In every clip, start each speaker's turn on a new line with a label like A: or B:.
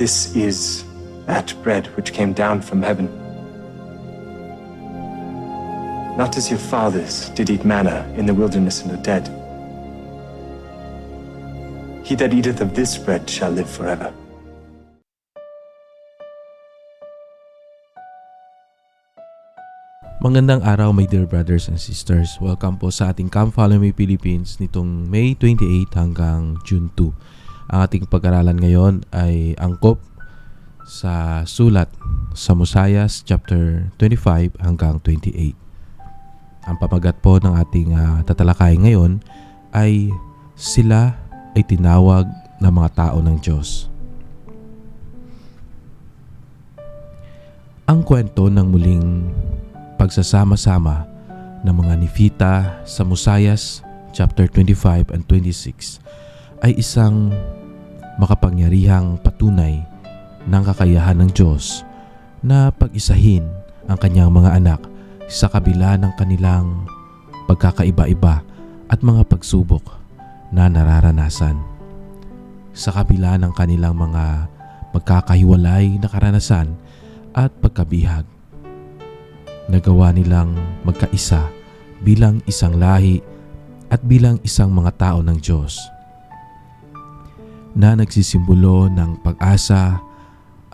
A: This is that bread which came down from heaven. Not as your fathers did eat manna in the wilderness and are dead. He that eateth of this bread shall live forever.
B: Magandang araw my dear brothers and sisters. Welcome po sa ating Come Follow Me Philippines nitong May 28 hanggang June 2. Ang ating pag-aralan ngayon ay angkop sa sulat sa Musayas chapter 25 hanggang 28. Ang pamagat po ng ating uh, tatalakay ngayon ay sila ay tinawag na mga tao ng Diyos. Ang kwento ng muling pagsasama-sama ng mga Nifita sa Musayas chapter 25 and 26 ay isang makapangyarihang patunay ng kakayahan ng Diyos na pag-isahin ang kanyang mga anak sa kabila ng kanilang pagkakaiba-iba at mga pagsubok na nararanasan. Sa kabila ng kanilang mga magkakahiwalay na karanasan at pagkabihag nagawa nilang magkaisa bilang isang lahi at bilang isang mga tao ng Diyos na nagsisimbolo ng pag-asa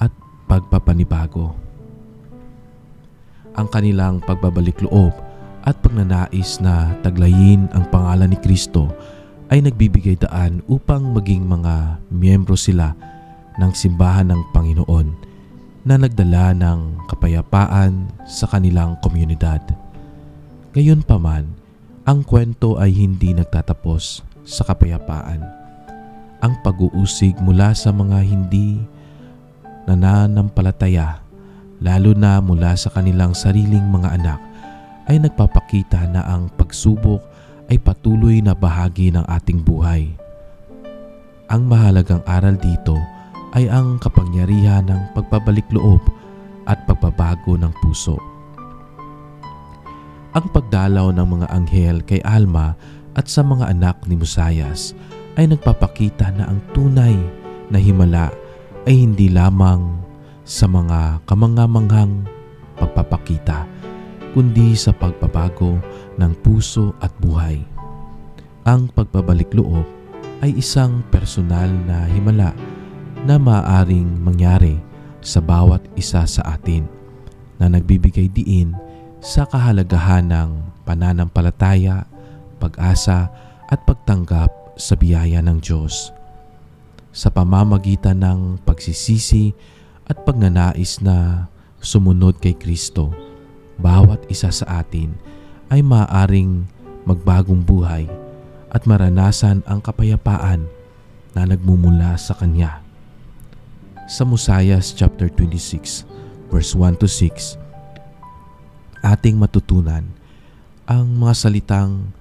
B: at pagpapanibago. Ang kanilang pagbabalik loob at pagnanais na taglayin ang pangalan ni Kristo ay nagbibigay daan upang maging mga miyembro sila ng simbahan ng Panginoon na nagdala ng kapayapaan sa kanilang komunidad. Gayunpaman, ang kwento ay hindi nagtatapos sa kapayapaan. Ang pag-uusig mula sa mga hindi nananampalataya, lalo na mula sa kanilang sariling mga anak, ay nagpapakita na ang pagsubok ay patuloy na bahagi ng ating buhay. Ang mahalagang aral dito ay ang kapangyarihan ng pagbabalik loob at pagbabago ng puso. Ang pagdalaw ng mga anghel kay Alma at sa mga anak ni Musayas ay nagpapakita na ang tunay na himala ay hindi lamang sa mga kamangamanghang pagpapakita, kundi sa pagbabago ng puso at buhay. Ang pagbabalik loob ay isang personal na himala na maaaring mangyari sa bawat isa sa atin na nagbibigay diin sa kahalagahan ng pananampalataya, pag-asa at pagtanggap sa biyaya ng Diyos. Sa pamamagitan ng pagsisisi at pagnanais na sumunod kay Kristo, bawat isa sa atin ay maaaring magbagong buhay at maranasan ang kapayapaan na nagmumula sa Kanya sa Musayas chapter 26 verse 1 to 6 ating matutunan ang mga salitang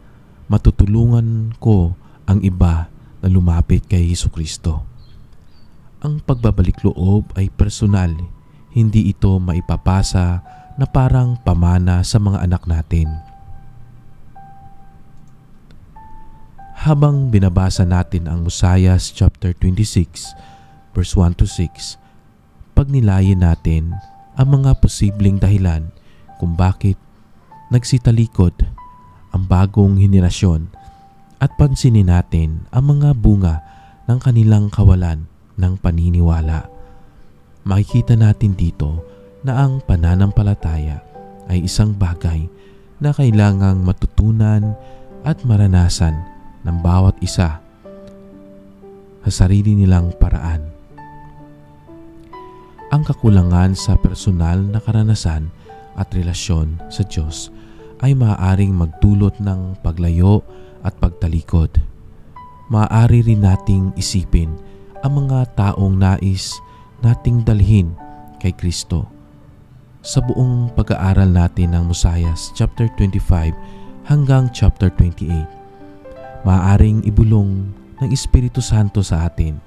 B: matutulungan ko ang iba na lumapit kay Hesus Kristo. Ang pagbabalik loob ay personal, hindi ito maipapasa na parang pamana sa mga anak natin. Habang binabasa natin ang Musayas chapter 26 verse 1 to 6, pagnilayin natin ang mga posibleng dahilan kung bakit nagsitalikod ang bagong henerasyon at pansinin natin ang mga bunga ng kanilang kawalan ng paniniwala. Makikita natin dito na ang pananampalataya ay isang bagay na kailangang matutunan at maranasan ng bawat isa sa sarili nilang paraan ang kakulangan sa personal na karanasan at relasyon sa Diyos ay maaaring magdulot ng paglayo at pagtalikod. Maaari rin nating isipin ang mga taong nais nating dalhin kay Kristo. Sa buong pag-aaral natin ng Musayas chapter 25 hanggang chapter 28, maaaring ibulong ng Espiritu Santo sa atin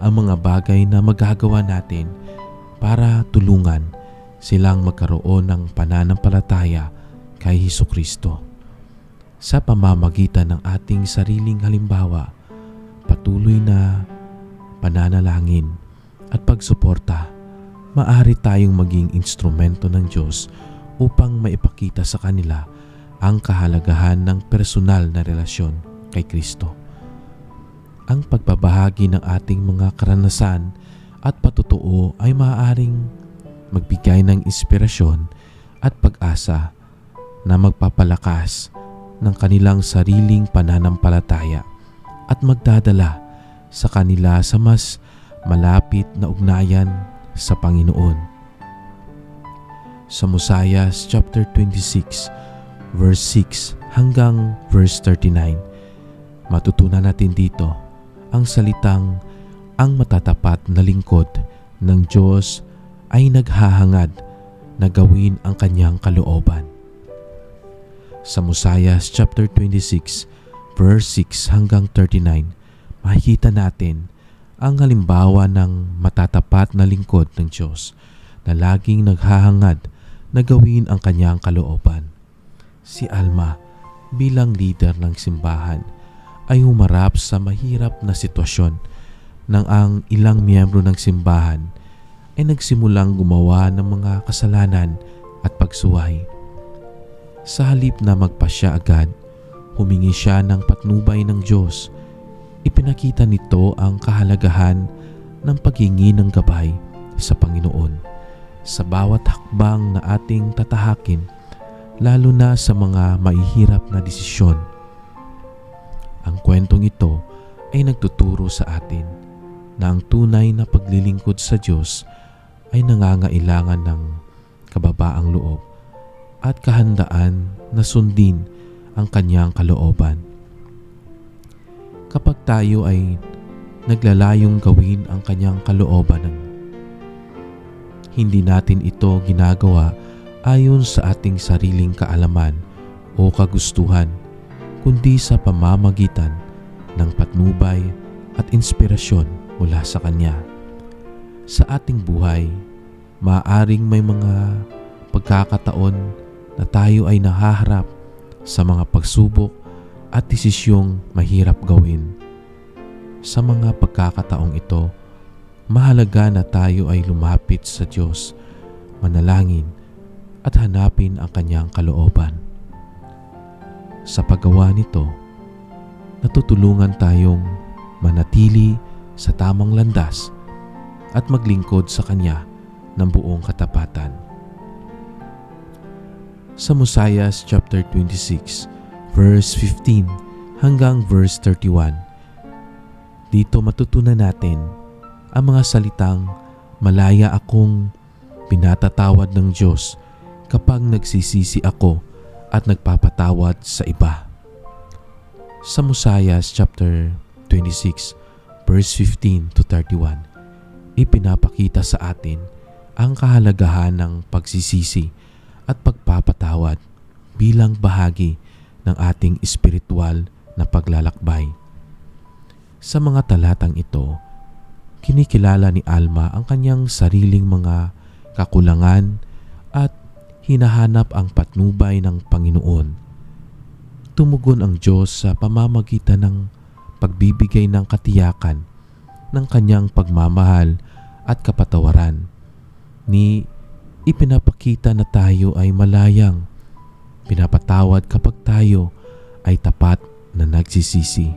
B: ang mga bagay na magagawa natin para tulungan silang magkaroon ng pananampalataya kay Hesus Kristo. Sa pamamagitan ng ating sariling halimbawa, patuloy na pananalangin at pagsuporta, maaari tayong maging instrumento ng Diyos upang maipakita sa kanila ang kahalagahan ng personal na relasyon kay Kristo. Ang pagbabahagi ng ating mga karanasan at patutuo ay maaaring magbigay ng inspirasyon at pag-asa na magpapalakas ng kanilang sariling pananampalataya at magdadala sa kanila sa mas malapit na ugnayan sa Panginoon. Sa Mosias chapter 26 verse 6 hanggang verse 39 matutunan natin dito ang salitang ang matatapat na lingkod ng Diyos ay naghahangad na gawin ang kanyang kalooban. Sa Mosias chapter 26 verse 6 hanggang 39 makikita natin ang halimbawa ng matatapat na lingkod ng Diyos na laging naghahangad na gawin ang kanyang kalooban. Si Alma bilang leader ng simbahan ay humarap sa mahirap na sitwasyon nang ang ilang miyembro ng simbahan ay nagsimulang gumawa ng mga kasalanan at pagsuway. Sa halip na magpasya agad, humingi siya ng patnubay ng Diyos ipinakita nito ang kahalagahan ng paghingi ng gabay sa Panginoon sa bawat hakbang na ating tatahakin lalo na sa mga maihirap na desisyon. Ang kwentong ito ay nagtuturo sa atin na ang tunay na paglilingkod sa Diyos ay nangangailangan ng kababaang loob at kahandaan na sundin ang kanyang kalooban kapag tayo ay naglalayong gawin ang kanyang kalooban hindi natin ito ginagawa ayon sa ating sariling kaalaman o kagustuhan, kundi sa pamamagitan ng patnubay at inspirasyon mula sa Kanya. Sa ating buhay, maaring may mga pagkakataon na tayo ay nahaharap sa mga pagsubok at desisyong mahirap gawin. Sa mga pagkakataong ito, mahalaga na tayo ay lumapit sa Diyos, manalangin at hanapin ang kanyang kalooban. Sa paggawa nito, natutulungan tayong manatili sa tamang landas at maglingkod sa Kanya ng buong katapatan. Sa Mosias chapter 26, verse 15 hanggang verse 31. Dito matutunan natin ang mga salitang malaya akong pinatatawad ng Diyos kapag nagsisisi ako at nagpapatawad sa iba. Sa Mosias chapter 26 verse 15 to 31, ipinapakita sa atin ang kahalagahan ng pagsisisi at pagpapatawad bilang bahagi ng ating espiritual na paglalakbay. Sa mga talatang ito, kinikilala ni Alma ang kanyang sariling mga kakulangan at hinahanap ang patnubay ng Panginoon. Tumugon ang Diyos sa pamamagitan ng pagbibigay ng katiyakan ng kanyang pagmamahal at kapatawaran ni ipinapakita na tayo ay malayang pinapatawad kapag tayo ay tapat na nagsisisi.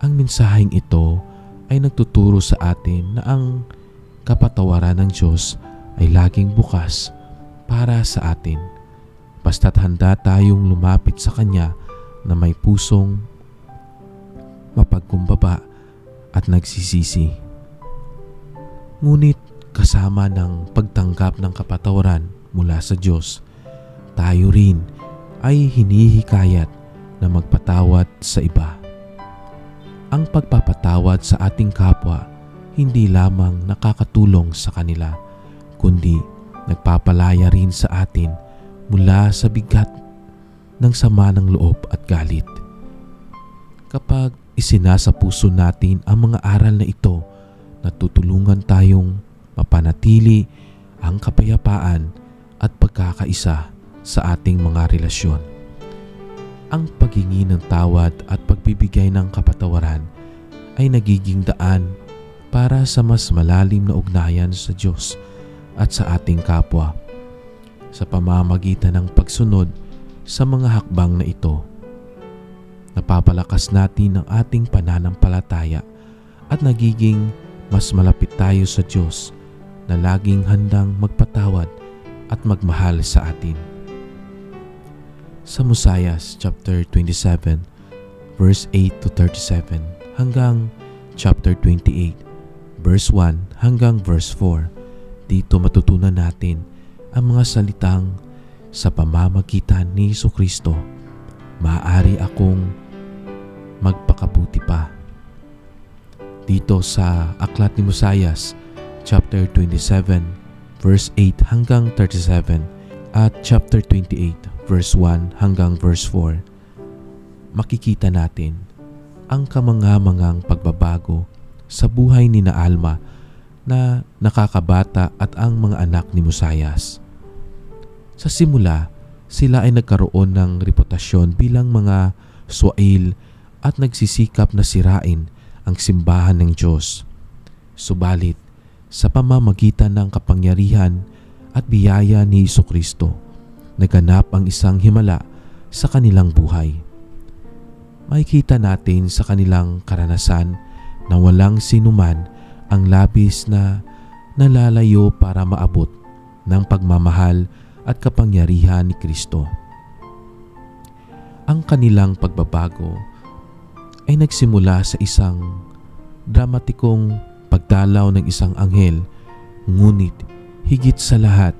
B: Ang mensaheng ito ay nagtuturo sa atin na ang kapatawaran ng Diyos ay laging bukas para sa atin. Basta't handa tayong lumapit sa Kanya na may pusong mapagkumbaba at nagsisisi. Ngunit kasama ng pagtanggap ng kapatawaran mula sa Diyos tayo rin ay hinihikayat na magpatawad sa iba. Ang pagpapatawad sa ating kapwa hindi lamang nakakatulong sa kanila, kundi nagpapalaya rin sa atin mula sa bigat ng sama ng loob at galit. Kapag isinasa puso natin ang mga aral na ito, natutulungan tayong mapanatili ang kapayapaan at pagkakaisa sa ating mga relasyon. Ang paghingi ng tawad at pagbibigay ng kapatawaran ay nagiging daan para sa mas malalim na ugnayan sa Diyos at sa ating kapwa sa pamamagitan ng pagsunod sa mga hakbang na ito. Napapalakas natin ang ating pananampalataya at nagiging mas malapit tayo sa Diyos na laging handang magpatawad at magmahal sa atin. Sa Musayas chapter 27 verse 8 to 37 hanggang chapter 28 verse 1 hanggang verse 4 dito matutunan natin ang mga salitang sa pamamagitan ni Iso Kristo maaari akong magpakabuti pa. Dito sa Aklat ni Musayas chapter 27 verse 8 hanggang 37 at chapter 28 verse 1 hanggang verse 4 makikita natin ang kamangamangang pagbabago sa buhay ni na Alma na nakakabata at ang mga anak ni Musayas. Sa simula, sila ay nagkaroon ng reputasyon bilang mga swail at nagsisikap na sirain ang simbahan ng Diyos. Subalit, sa pamamagitan ng kapangyarihan at biyaya ni Iso Kristo, naganap ang isang himala sa kanilang buhay. Makikita natin sa kanilang karanasan na walang sinuman ang labis na nalalayo para maabot ng pagmamahal at kapangyarihan ni Kristo. Ang kanilang pagbabago ay nagsimula sa isang dramatikong pagdalaw ng isang anghel ngunit higit sa lahat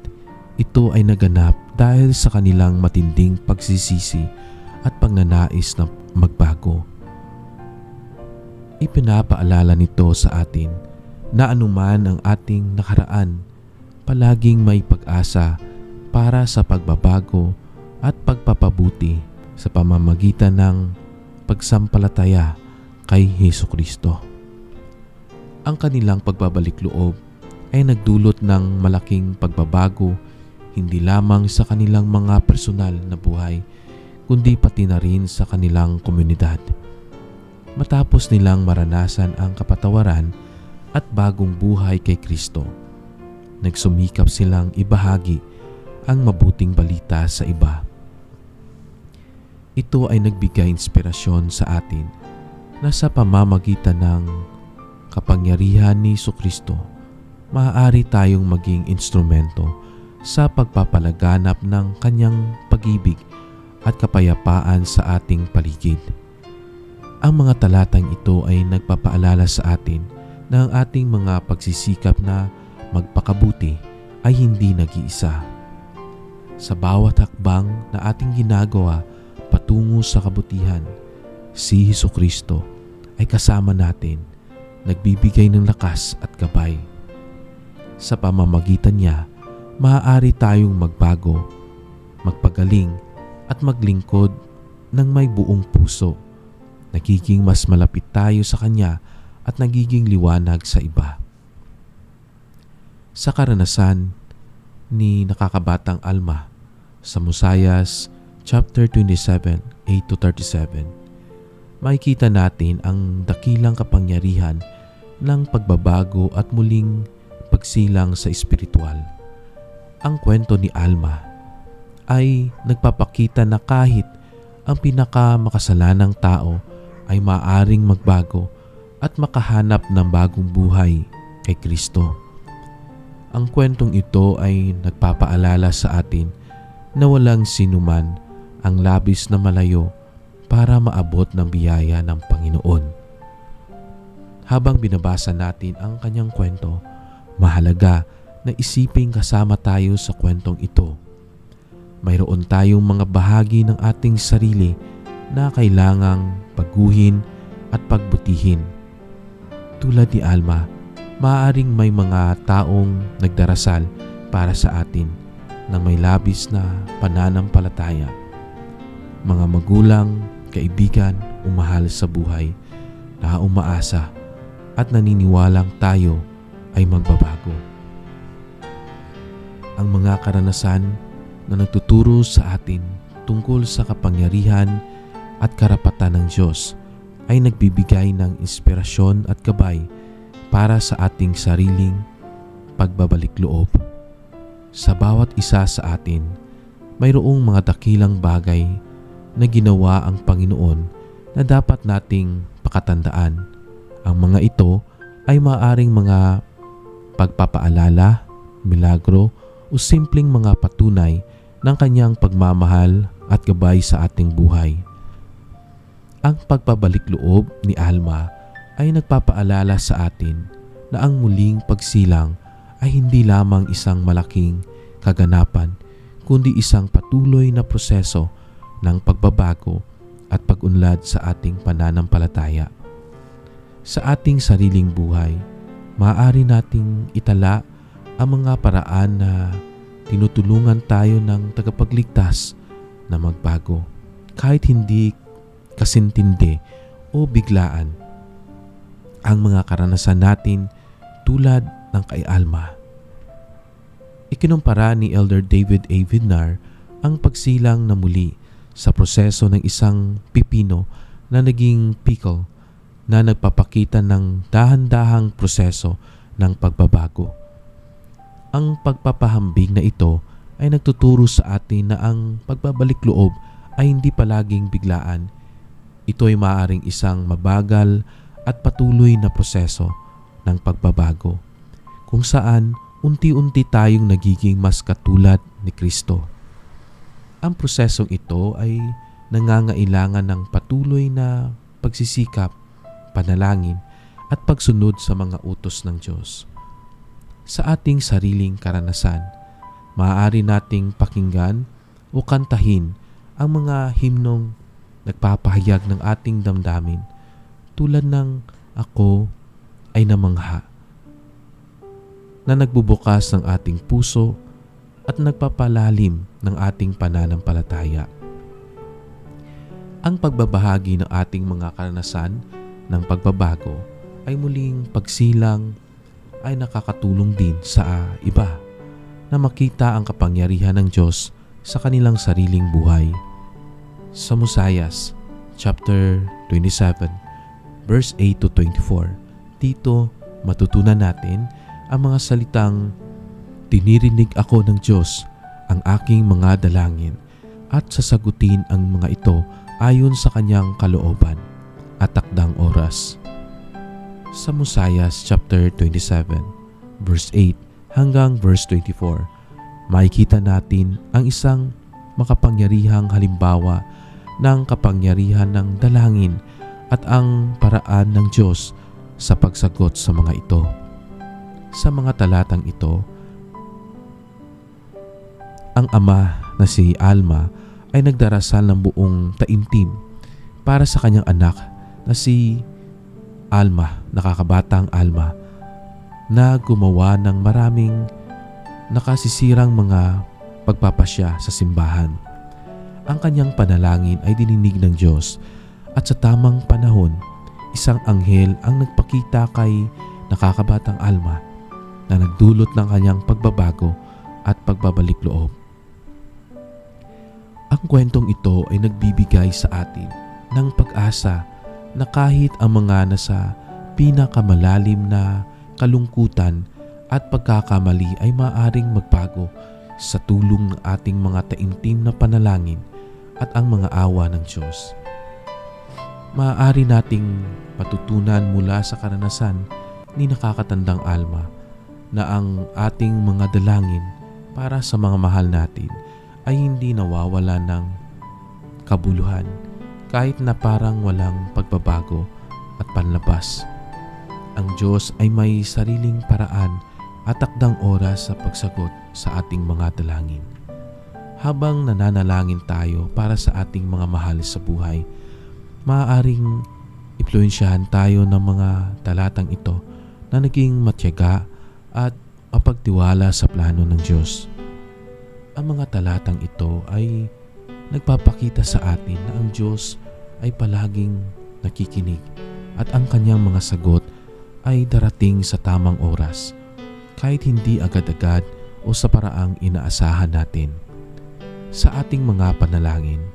B: ito ay naganap dahil sa kanilang matinding pagsisisi at pagnanais na magbago. Ipinapaalala nito sa atin na anuman ang ating nakaraan, palaging may pag-asa para sa pagbabago at pagpapabuti sa pamamagitan ng pagsampalataya kay Heso Kristo. Ang kanilang pagbabalik loob ay nagdulot ng malaking pagbabago hindi lamang sa kanilang mga personal na buhay kundi pati na rin sa kanilang komunidad. Matapos nilang maranasan ang kapatawaran at bagong buhay kay Kristo, nagsumikap silang ibahagi ang mabuting balita sa iba. Ito ay nagbigay inspirasyon sa atin na sa pamamagitan ng kapangyarihan ni Kristo, maaari tayong maging instrumento sa pagpapalaganap ng kanyang pag-ibig at kapayapaan sa ating paligid. Ang mga talatang ito ay nagpapaalala sa atin na ang ating mga pagsisikap na magpakabuti ay hindi nag-iisa. Sa bawat hakbang na ating ginagawa patungo sa kabutihan, si Heso Kristo ay kasama natin, nagbibigay ng lakas at gabay. Sa pamamagitan niya, maaari tayong magbago, magpagaling at maglingkod ng may buong puso. Nagiging mas malapit tayo sa Kanya at nagiging liwanag sa iba. Sa karanasan ni nakakabatang Alma sa Musayas chapter 27, 8 to 37, makikita natin ang dakilang kapangyarihan ng pagbabago at muling pagsilang sa espiritual. Ang kwento ni Alma ay nagpapakita na kahit ang pinakamakasalanang tao ay maaring magbago at makahanap ng bagong buhay kay Kristo. Ang kwentong ito ay nagpapaalala sa atin na walang sinuman ang labis na malayo para maabot ng biyaya ng Panginoon. Habang binabasa natin ang kanyang kwento, mahalaga na isiping kasama tayo sa kwentong ito. Mayroon tayong mga bahagi ng ating sarili na kailangang baguhin at pagbutihin. Tulad ni Alma, maaaring may mga taong nagdarasal para sa atin na may labis na pananampalataya. Mga magulang, kaibigan, umahal sa buhay na umaasa at naniniwalang tayo ay magbabago. Ang mga karanasan na nagtuturo sa atin tungkol sa kapangyarihan at karapatan ng Diyos ay nagbibigay ng inspirasyon at gabay para sa ating sariling pagbabalik loob. Sa bawat isa sa atin, mayroong mga dakilang bagay na ginawa ang Panginoon na dapat nating pakatandaan. Ang mga ito ay maaring mga pagpapaalala, milagro o simpleng mga patunay ng kanyang pagmamahal at gabay sa ating buhay. Ang pagpabalik loob ni Alma ay nagpapaalala sa atin na ang muling pagsilang ay hindi lamang isang malaking kaganapan kundi isang patuloy na proseso ng pagbabago at pag-unlad sa ating pananampalataya. Sa ating sariling buhay, maaari nating itala ang mga paraan na tinutulungan tayo ng tagapagligtas na magbago kahit hindi kasintindi o biglaan. Ang mga karanasan natin tulad ng kay Alma. Ikinumpara ni Elder David A. Vidnar ang pagsilang na muli sa proseso ng isang pipino na naging pickle na nagpapakita ng dahan-dahang proseso ng pagbabago. Ang pagpapahambing na ito ay nagtuturo sa atin na ang pagbabalik loob ay hindi palaging biglaan. Ito ay maaaring isang mabagal at patuloy na proseso ng pagbabago kung saan unti-unti tayong nagiging mas katulad ni Kristo. Ang prosesong ito ay nangangailangan ng patuloy na pagsisikap, panalangin at pagsunod sa mga utos ng Diyos. Sa ating sariling karanasan, maaari nating pakinggan o kantahin ang mga himnong nagpapahayag ng ating damdamin tulad ng Ako ay namangha na nagbubukas ng ating puso at nagpapalalim ng ating pananampalataya. Ang pagbabahagi ng ating mga karanasan ng pagbabago ay muling pagsilang ay nakakatulong din sa iba na makita ang kapangyarihan ng Diyos sa kanilang sariling buhay. Sa Musayas, chapter 27, verse 8 to 24, dito matutunan natin ang mga salitang Tinirinig ako ng Diyos ang aking mga dalangin at sasagutin ang mga ito ayon sa kanyang kalooban at takdang oras. Sa Musayas chapter 27 verse 8 hanggang verse 24, makikita natin ang isang makapangyarihang halimbawa ng kapangyarihan ng dalangin at ang paraan ng Diyos sa pagsagot sa mga ito. Sa mga talatang ito, ang ama na si Alma ay nagdarasal ng buong taimtim para sa kanyang anak na si Alma, nakakabatang Alma, na gumawa ng maraming nakasisirang mga pagpapasya sa simbahan. Ang kanyang panalangin ay dininig ng Diyos at sa tamang panahon, isang anghel ang nagpakita kay nakakabatang Alma na nagdulot ng kanyang pagbabago at pagbabalik loob. Ang kwentong ito ay nagbibigay sa atin ng pag-asa na kahit ang mga nasa pinakamalalim na kalungkutan at pagkakamali ay maaring magbago sa tulong ng ating mga taimtim na panalangin at ang mga awa ng Diyos. Maaari nating matutunan mula sa karanasan ni nakakatandang alma na ang ating mga dalangin para sa mga mahal natin ay hindi nawawala ng kabuluhan kahit na parang walang pagbabago at panlabas. Ang Diyos ay may sariling paraan at takdang oras sa pagsagot sa ating mga dalangin. Habang nananalangin tayo para sa ating mga mahal sa buhay, maaaring impluensyahan tayo ng mga talatang ito na naging matyaga at mapagtiwala sa plano ng Diyos. Ang mga talatang ito ay nagpapakita sa atin na ang Diyos ay palaging nakikinig at ang kanyang mga sagot ay darating sa tamang oras kahit hindi agad-agad o sa paraang inaasahan natin. Sa ating mga panalangin,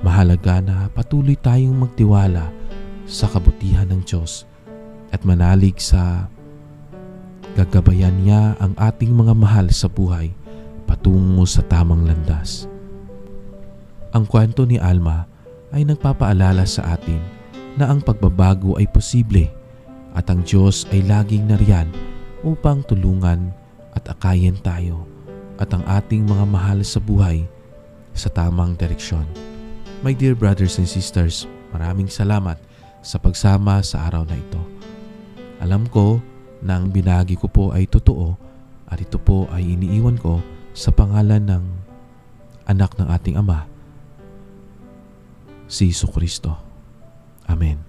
B: mahalaga na patuloy tayong magtiwala sa kabutihan ng Diyos at manalig sa gagabayan niya ang ating mga mahal sa buhay patungo sa tamang landas. Ang kwento ni Alma ay nagpapaalala sa atin na ang pagbabago ay posible at ang Diyos ay laging nariyan upang tulungan at akayin tayo at ang ating mga mahal sa buhay sa tamang direksyon. My dear brothers and sisters, maraming salamat sa pagsama sa araw na ito. Alam ko na ang binagi ko po ay totoo at ito po ay iniiwan ko sa pangalan ng anak ng ating Ama, si Iso Kristo. Amen.